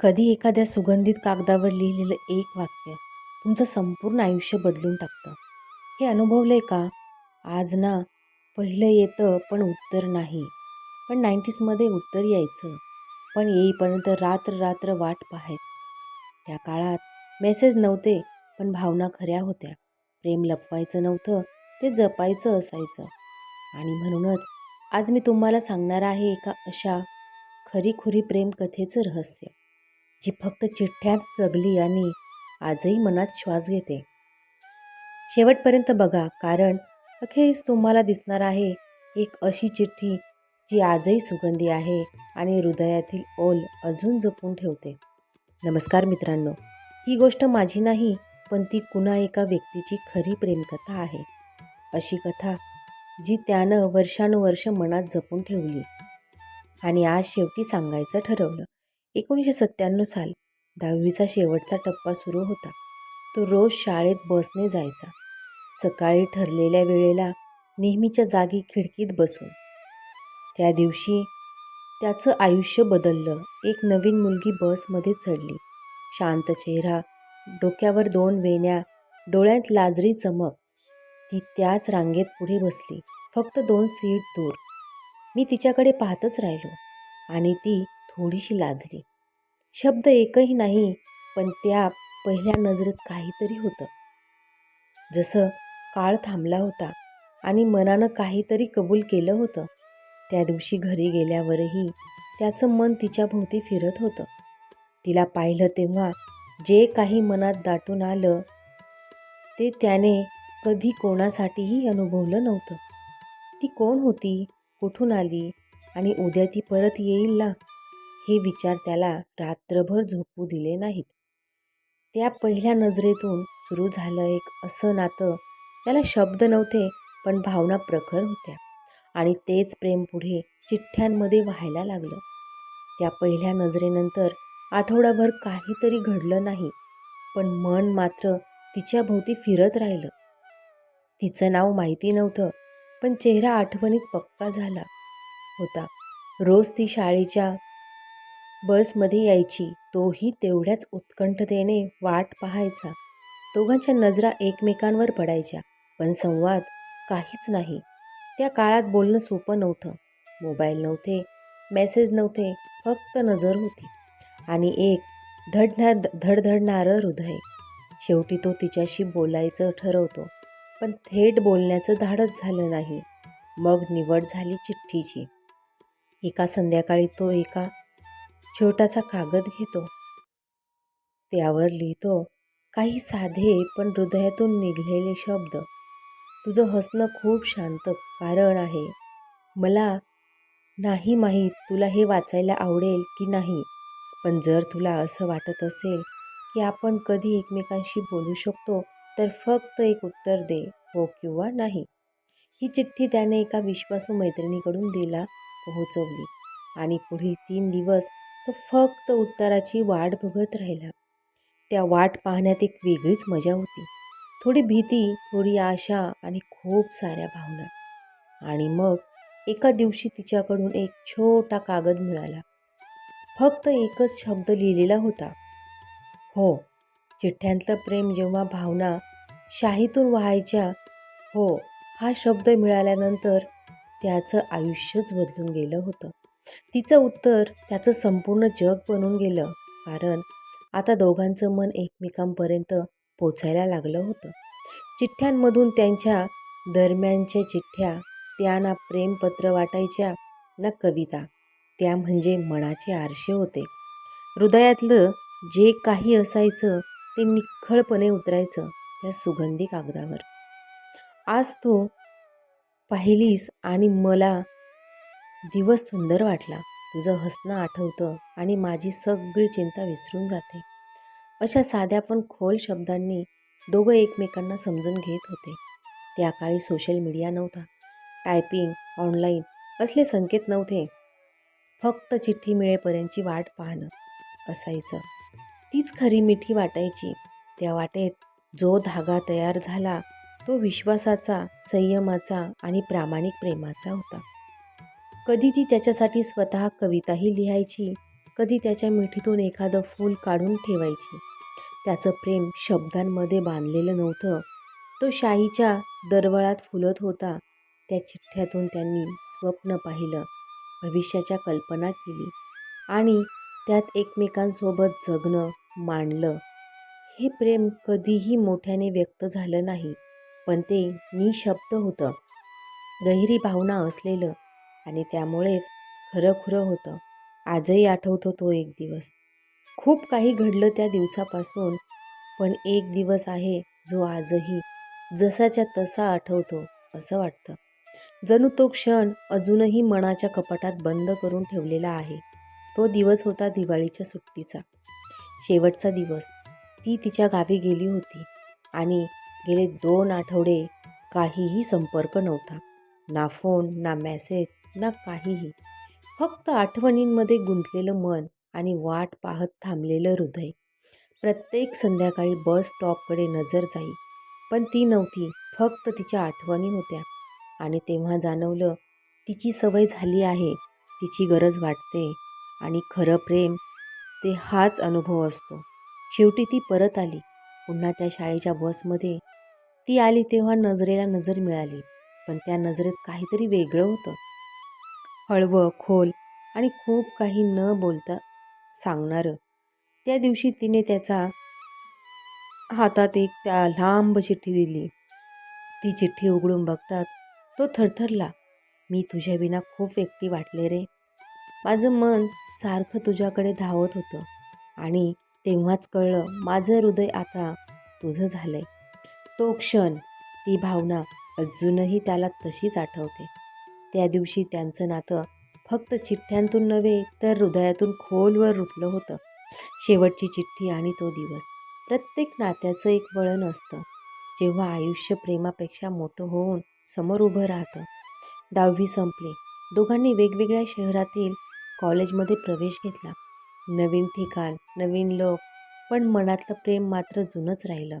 कधी एखाद्या सुगंधित कागदावर लिहिलेलं एक वाक्य तुमचं संपूर्ण आयुष्य बदलून टाकतं. हे अनुभवलं आहे का? आज ना पहिलं येतं पण उत्तर नाही. पण नाईन्टीजमध्ये उत्तर यायचं. पण येईपर्यंत रात्र रात्र वाट पाहायचं. त्या काळात मेसेज नव्हते पण भावना खऱ्या होत्या. प्रेम लपवायचं नव्हतं ते जपायचं असायचं. आणि म्हणूनच आज मी तुम्हाला सांगणार आहे एका अशा खरीखुरी प्रेम कथेचं रहस्य. जी फक्त चिठ्ठ्यात जगली आणि आजही मनात श्वास घेते. शेवटपर्यंत बघा कारण अखेरीस तुम्हाला दिसणार आहे एक अशी चिठ्ठी जी आजही सुगंधी आहे आणि हृदयातील ओल अजून जपून ठेवते. नमस्कार मित्रांनो ही गोष्ट माझी नाही पण ती कुणा एका व्यक्तीची खरी प्रेमकथा आहे. अशी कथा जी त्यानं वर्षानुवर्ष मनात जपून ठेवली आणि आज शेवटी सांगायचं ठरवलं. एकोणीसशे सत्त्याण्णव साल दहावीचा शेवटचा टप्पा सुरू होता. तो रोज शाळेत बसने जायचा. सकाळी ठरलेल्या वेळेला नेहमीच्या जागी खिडकीत बसून. त्या दिवशी त्याचं आयुष्य बदललं. एक नवीन मुलगी बसमध्ये चढली. शांत चेहरा डोक्यावर दोन वेण्या डोळ्यात लाजरी चमक. ती त्याच रांगेत पुढे बसली. फक्त दोन सीट दूर. मी तिच्याकडे पाहतच राहिलो आणि ती थोडीशी लाजली. शब्द एकही नाही पण त्या पहिल्या नजरेत काहीतरी होतं. जसं काळ थांबला होता आणि मनानं काहीतरी कबूल केलं होतं त्या दिवशी घरी गेल्यावरही त्याचं मन तिच्याभोवती फिरत होतं. तिला पाहिलं तेव्हा जे काही मनात दाटून आलं ते त्याने कधी कोणासाठीही अनुभवलं नव्हतं. ती कोण होती कुठून आली आणि उद्या ती परत येईल ना? हे विचार त्याला रात्रभर झोपू दिले नाहीत. त्या पहिल्या नजरेतून सुरू झालं एक असं नातं त्याला शब्द नव्हते पण भावना प्रखर होत्या. आणि तेच प्रेम पुढे चिठ्ठ्यांमध्ये व्हायला लागलं. त्या पहिल्या नजरेनंतर आठवडाभर काहीतरी घडलं नाही पण मन मात्र तिच्या भोवती फिरत राहिलं. तिचं नाव माहिती नव्हतं पण चेहरा आठवणीत पक्का झाला होता. रोज ती शाळेच्या बसमध्ये यायची. तोही तेवढ्याच उत्कंठतेने वाट पाहायचा. दोघांच्या नजरा एकमेकांवर पडायच्या. पण संवाद काहीच नाही. त्या काळात बोलणं सोपं नव्हतं. मोबाईल नव्हते. मेसेज नव्हते. फक्त नजर होती. आणि एक धडणार धडधडणारं हृदय. शेवटी तो तिच्याशी बोलायचं ठरवतो. पण थेट बोलण्याचं धाडच झालं नाही. मग निवड झाली चिठ्ठीची. एका संध्याकाळी तो एका छोटासा कागद घेतो. त्यावर लिहितो काही साधे पण हृदयातून निघलेले शब्द. तुझं हसणं खूप शांत कारण आहे. मला नाही माहीत तुला हे वाचायला आवडेल की नाही पण जर तुला असं वाटत असेल की आपण कधी एकमेकांशी बोलू शकतो तर फक्त एक उत्तर दे हो किंवा नाही. ही चिठ्ठी त्याने एका विश्वासू मैत्रिणीकडून दिला पोहोचवली. आणि पुढील तीन दिवस तो फक्त उत्तराची वाट बघत राहिला. त्या वाट पाहण्यात एक वेगळीच मजा होती. थोडी भीती थोडी आशा आणि खूप साऱ्या भावना. आणि मग एका दिवशी तिच्याकडून एक छोटा कागद मिळाला. फक्त एकच शब्द लिहिलेला होता. हो चिठ्ठ्यांतलं प्रेम जेव्हा भावना शाहीतून व्हायच्या हो हा शब्द मिळाल्यानंतर त्याचं आयुष्यच बदलून गेलं होतं. तिचं उत्तर त्याचं संपूर्ण जग बनून गेलं. कारण आता दोघांचं मन एकमेकांपर्यंत पोचायला लागलं होतं. चिठ्ठ्यांमधून त्यांच्या दरम्यानच्या चिठ्ठ्या त्या ना प्रेमपत्र वाटायच्या ना कविता त्या म्हणजे मनाचे आरसे होते. हृदयातलं जे काही असायचं ते निखळपणे उतरायचं त्या सुगंधी कागदावर. आज तू पाहिलीस आणि मला दिवस सुंदर वाटला. तुझं हसणं आठवतं आणि माझी सगळी चिंता विसरून जाते. अशा साध्या पण खोल शब्दांनी दोघं एकमेकांना समजून घेत होते. त्या काळी सोशल मीडिया नव्हता. टायपिंग ऑनलाईन असले संकेत नव्हते. फक्त चिठ्ठी मिळेपर्यंतची वाट पाहणं असायचं. तीच खरी मिठी वाटायची. त्या वाटेत जो धागा तयार झाला तो विश्वासाचा संयमाचा आणि प्रामाणिक प्रेमाचा होता. कधी ती त्याच्यासाठी स्वतः कविताही लिहायची कधी त्याच्या मिठीतून एखादं फूल काढून ठेवायची. त्याचं प्रेम शब्दांमध्ये बांधलेलं नव्हतं. तो शाईच्या दरवळात फुलत होता. त्या चिठ्ठ्यातून त्यांनी स्वप्न पाहिलं भविष्याच्या कल्पना केली आणि त्यात एकमेकांसोबत जगणं मांडलं. हे प्रेम कधीही मोठ्याने व्यक्त झालं नाही पण ते निशब्द होतं. गहिरी भावना असलेलं आणि त्यामुळेच खरं खुरं होतं. आजही आठवतो तो एक दिवस. खूप काही घडलं त्या दिवसापासून पण एक दिवस आहे जो आजही जसाच्या तसा आठवतो असं वाटतं. जणू तो क्षण अजूनही मनाच्या कपाटात बंद करून ठेवलेला आहे. तो दिवस होता दिवाळीच्या सुट्टीचा. शेवटचा दिवस. ती तिच्या गावी गेली होती आणि गेले दोन आठवडे काहीही संपर्क नव्हता. ना फोन ना मेसेज ना काहीही. फक्त आठवणींमध्ये गुंतलेलं मन आणि वाट पाहत थांबलेलं हृदय. प्रत्येक संध्याकाळी बस स्टॉपकडे नजर जाई पण ती नव्हती फक्त तिच्या आठवणी होत्या. आणि तेव्हा जाणवलं तिची सवय झाली आहे तिची गरज वाटते आणि खरं प्रेम ते हाच अनुभव असतो. शेवटी ती परत आली. पुन्हा त्या शाळेच्या बसमध्ये ती आली तेव्हा नजरेला नजर मिळाली. पण त्या नजरेत काहीतरी वेगळं होतं. हळवं खोल आणि खूप काही न बोलता सांगणारं. त्या दिवशी तिने त्याचा हातात एक त्या लांब चिठ्ठी दिली. ती चिठ्ठी उघडून बघताच तो थरथरला मी तुझ्या विना खूप एकटी वाटले रे. माझं मन सारखं तुझ्याकडे धावत होतं आणि तेव्हाच कळलं माझं हृदय आता तुझं झालंय. तो क्षण ती भावना अजूनही त्याला तशीच आठवते. त्या दिवशी त्यांचं नातं फक्त चिठ्ठ्यांतून नव्हे तर हृदयातून खोलवर रुतलं होतं. शेवटची चिठ्ठी आणि तो दिवस. प्रत्येक नात्याचं एक वळण असतं. जेव्हा आयुष्य प्रेमापेक्षा मोठं होऊन समोर उभं राहतं. दहावी संपली. दोघांनी वेगवेगळ्या शहरातील कॉलेजमध्ये प्रवेश घेतला. नवीन ठिकाण नवीन लोक पण मनातलं प्रेम मात्र जुनंच राहिलं.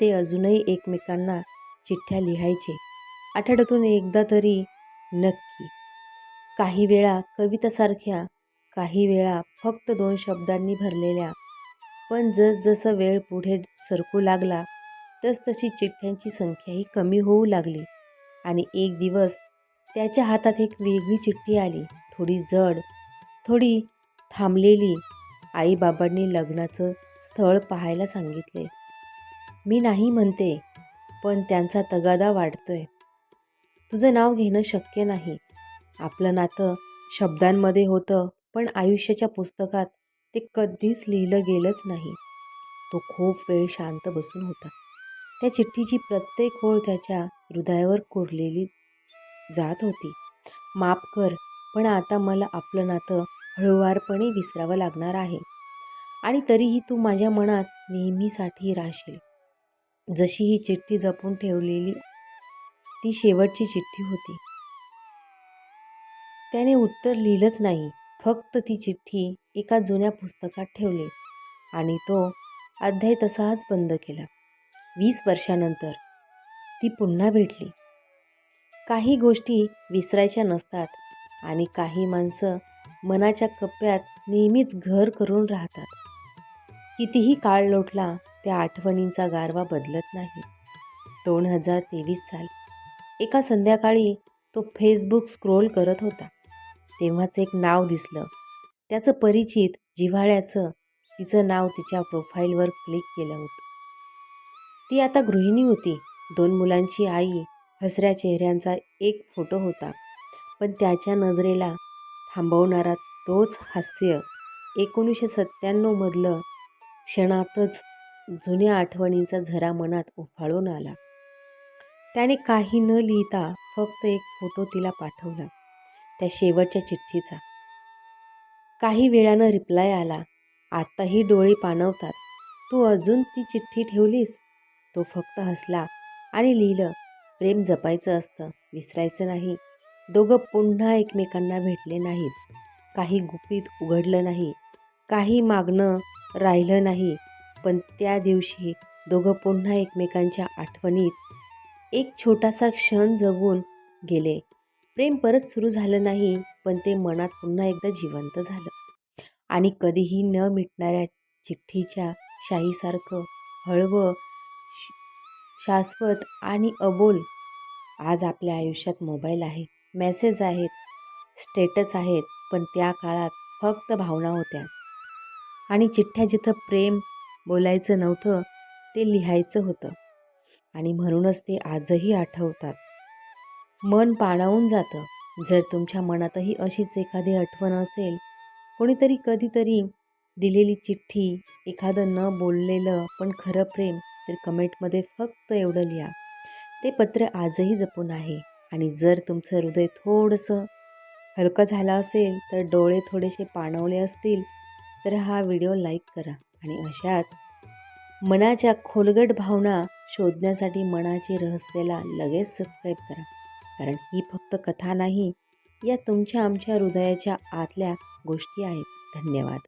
ते अजूनही एकमेकांना चिठ्ठ्या लिहायचे. आठवड्यातून एकदा तरी नक्की. काही वेळा कवितासारख्या काही वेळा फक्त दोन शब्दांनी भरलेल्या. पण जसजसं वेळ पुढे सरकू लागला तसतशी चिठ्ठ्यांची संख्याही कमी होऊ लागली. आणि एक दिवस त्याच्या हातात एक वेगळी चिठ्ठी आली. थोडी जड थोडी थांबलेली. आईबाबांनी लग्नाचं स्थळ पाहायला सांगितले. मी नाही म्हणते पण त्यांचा तगादा वाढतोय. तुझं नाव घेणं शक्य नाही. आपलं नातं शब्दांमध्ये होतं पण आयुष्याच्या पुस्तकात ते कधीच लिहिलं गेलंच नाही. तो खूप वेळ शांत बसून होता. त्या चिठ्ठीची प्रत्येक ओळ त्याच्या हृदयावर कोरलेली जात होती. माफ कर पण आता मला आपलं नातं हळूवारपणे विसरावं लागणार आहे. आणि तरीही तू माझ्या मनात नेहमीसाठी राहशील. जशी ही चिठ्ठी जपून ठेवलेली ती शेवटची चिठ्ठी होती. त्याने उत्तर लिहिलंच नाही. फक्त ती चिठ्ठी एका जुन्या पुस्तकात ठेवली आणि तो अध्याय तसाच बंद केला. वीस वर्षानंतर ती पुन्हा भेटली. काही गोष्टी विसरायच्या नसतात आणि काही माणसं मनाच्या कप्प्यात नेहमीच घर करून राहतात. कितीही काळ लोटला त्या आठवणींचा गारवा बदलत नाही. दोन हजार तेवीस साल. एका संध्याकाळी तो फेसबुक स्क्रोल करत होता. तेव्हाच एक नाव दिसलं. त्याचं परिचित जिव्हाळ्याचं तिचं नाव तिच्या प्रोफाईलवर क्लिक केलं होतं. ती आता गृहिणी होती. दोन मुलांची आई हसऱ्या चेहऱ्यांचा एक फोटो होता. पण त्याच्या नजरेला थांबवणारा तोच हास्य एकोणीसशे सत्त्याण्णवमधलं क्षणातच जुन्या आठवणींचा झरा मनात उफाळून आला. त्याने काही न लिहिता फक्त एक फोटो तिला पाठवला त्या शेवटच्या चिठ्ठीचा. काही वेळानं रिप्लाय आला आत्ताही डोळे पाणवतात तू अजून ती चिठ्ठी ठेवलीस? तो फक्त हसला आणि लिहिलं प्रेम जपायचं असतं विसरायचं नाही. दोघं पुन्हा एकमेकांना भेटले नाहीत. काही गुपित उघडलं नाही. काही मागणं राहिलं नाही. पण त्या दिवशी दोघं पुन्हा एकमेकांच्या आठवणीत एक छोटासा क्षण जगून गेले. प्रेम परत सुरू झालं नाही पण ते मनात पुन्हा एकदा जिवंत झालं. आणि कधीही न मिटणाऱ्या चिठ्ठीच्या शाईसारखं हळवं शाश्वत आणि अबोल आज आपल्या आयुष्यात मोबाईल आहे मेसेज आहेत स्टेटस आहेत पण त्या काळात फक्त भावना होत्या. आणि चिठ्ठ्या जिथं प्रेम बोलायचं नव्हतं ते लिहायचं होतं. आणि म्हणूनच ते आजही आठवतात. मन पाणावून जातं. जर तुमच्या मनातही अशीच एखादी आठवण असेल कोणीतरी कधीतरी दिलेली चिठ्ठी एखादं न बोललेलं पण खरं प्रेम तर कमेंटमध्ये फक्त एवढं लिहा. ते पत्र आजही जपून आहे. आणि जर तुमचं हृदय थोडंसं हलकं झालं असेल तर डोळे थोडेसे पाणवले असतील तर हा व्हिडिओ लाईक करा. आणि अशाच मनाच्या खोलगट भावना शोधण्यासाठी मनाची रहस्याला लगेच सबस्क्राईब करा. कारण ही फक्त कथा नाही या तुमच्या आमच्या हृदयाच्या आतल्या गोष्टी आहेत. धन्यवाद.